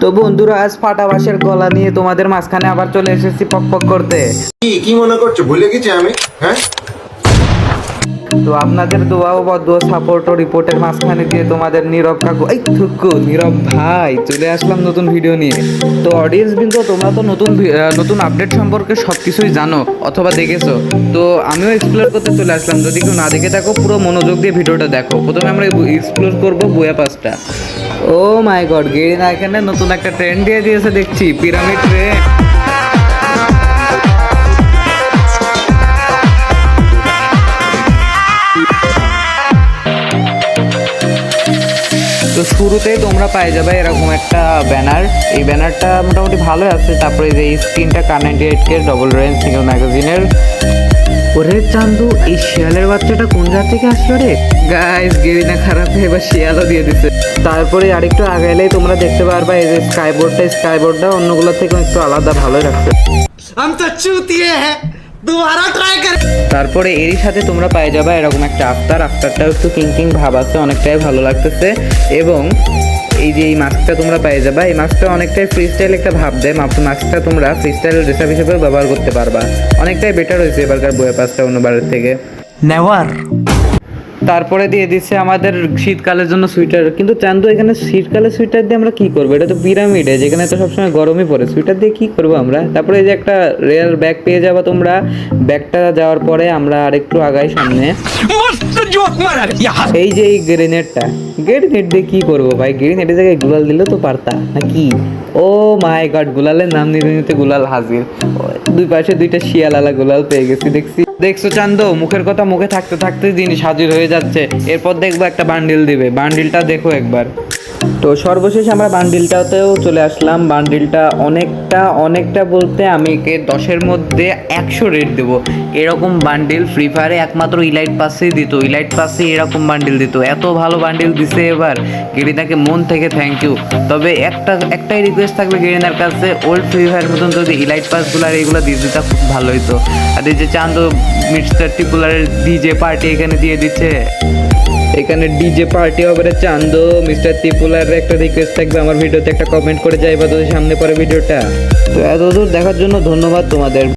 তো বন্ধুরা, আজ ফাটা বাঁশের গলা নিয়ে তোমাদের মাঝখানে আবার চলে এসেছি পক পক করতে। কি মনে করছ? ভুলে গেছি আমি হ্যাঁ? তো আপনাদের দোয়া ও বদুয়া সাপোর্ট ও রিপোর্টের মাঝখানে দিয়ে তোমাদের নীরব কাকু এই থুকু, নীরব ভাই, চলে আসলাম নতুন ভিডিও নিয়ে। তো অডিয়েন্স বিন্দু, তোমরা তো নতুন নতুন আপডেট সম্পর্কে সব কিছুই জানো অথবা দেখেছ। তো আমিও এক্সপ্লোর করতে চলে আসলাম। যদি কেউ না দেখে থাকো, পুরো মনোযোগ দিয়ে ভিডিওটা দেখো। প্রথমে আমরা এক্সপ্লোর করব বুয়া পাসটা ও মাই গড গেরিনা এখানে নতুন একটা ট্রেন্ড দিয়ে দিয়েছে, দেখছি পিরামিড ট্রেন শুরুতে তোমরা পাই যাবে এরকম একটা ব্যানার এই ব্যানারটা মোটামুটি ভালো আছে। তারপরে যে স্ক্রিনটা কারেন্ট এইট কে ডবল রেঞ্জ সিঙ্গল ম্যাগাজিনের ওরে চান্দু এই শিয়ালের বাচ্চাটা কোন জাত থেকে আসলো রে? গাইস গেরিনা খারাপ হয়ে এবার শিয়ালও দিয়ে দিতে তারপরে আরেকটু আগাইলেই তোমরা দেখতে পারবা এই যে স্কাইবোর্ডটা স্কাইবোর্ডটা অন্যগুলোর থেকে একটু আলাদা ভালোই রাখছে আমি তো চুতিয়ে হ্যাঁ তারপরে এরই সাথে তোমরা পায়ে যাবা এরকম একটা আফতার আফতারটাও একটু কিং কিং ভাব আছে অনেকটাই ভালো লাগতেছে। এবং এই যে এই মাস্কটা তোমরা পেয়ে যাবে এই মাস্কটা অনেকটাই ফ্রি স্টাইল একটা ভাব দেয় মাস্কটা তোমরা ফ্রি স্টাইল ড্রেসআপ হিসেবেও ব্যবহার করতে পারবা। অনেকটাই বেটার হয়েছে এবারকার বইয়ের পাঁচটা অন্যবারের থেকে। নেওয়ার তারপরে দিয়ে দিচ্ছে আমাদের শীতকালের জন্য সুইটার কিন্তু চান্দু এখানে শীতকালে সুইটার দিয়ে আমরা কি করব? এটা তো পিরামিডে যেখানে তো সবসময় গরমই পড়ে। সুইটার দিয়ে কি করব আমরা? তারপরে এই যে একটা রেল ব্যাগ পেয়ে যাব তোমরা। ব্যাগটা যাওয়ার পরে আমরা আরেকটু আগাই সামনে। এই যে এই গ্রেনেডটা গ্রেনেড দিয়ে কি করব ভাই? গ্রেনেডের জায়গায় গুলাল দিলে তো পারতা না কি ও মাই গড গুলালের নাম নিতে নিতে গুলাল হাজির। দুই পাশে দুইটা শিয়াল আলা গুলাল পেয়ে গেছি দেখছি। দেখছ চান্দ? মুখের কথা মুখে থাকতে থাকতে জিনিস হাজির হয়ে যাচ্ছে। এরপর দেখব একটা বান্ডিল দিবে। বান্ডিলটা দেখো একবার। তো সর্বশেষ আমরা বান্ডিলটাতেও চলে আসলাম। বান্ডিলটা অনেকটা অনেকটা বলতে আমি একে দশের মধ্যে একশো রেট দেবো। এরকম বান্ডিল ফ্রি ফায়ারে একমাত্র ইলাইট পাসেই দিত। ইলাইট পাসে এরকম বান্ডিল দিত। এত ভালো বান্ডিল দিছে এবার গেরিনাকে মন থেকে থ্যাংক ইউ তবে একটা, একটাই রিকোয়েস্ট থাকবে গেরিনার কাছে ওল্ড ফ্রি ফায়ার মতন যদি ইলাইট পাসগুলো আর এইগুলো দিয়ে দিতে খুব ভালো হতো আর এই যে চান্দ মিস্টার টিপুলারের ডিজে পার্টি এখানে দিয়ে দিচ্ছে। এখানে ডিজে পার্টি হবে রে চান্দ। মিস্টার ত্রিপুলার একটা রিকোয়েস্ট থাকবে, আমার ভিডিওতে একটা কমেন্ট করে যাইবা তোদের সামনে পরে ভিডিওটা। তো এতদূর দেখার জন্য ধন্যবাদ তোমাদের।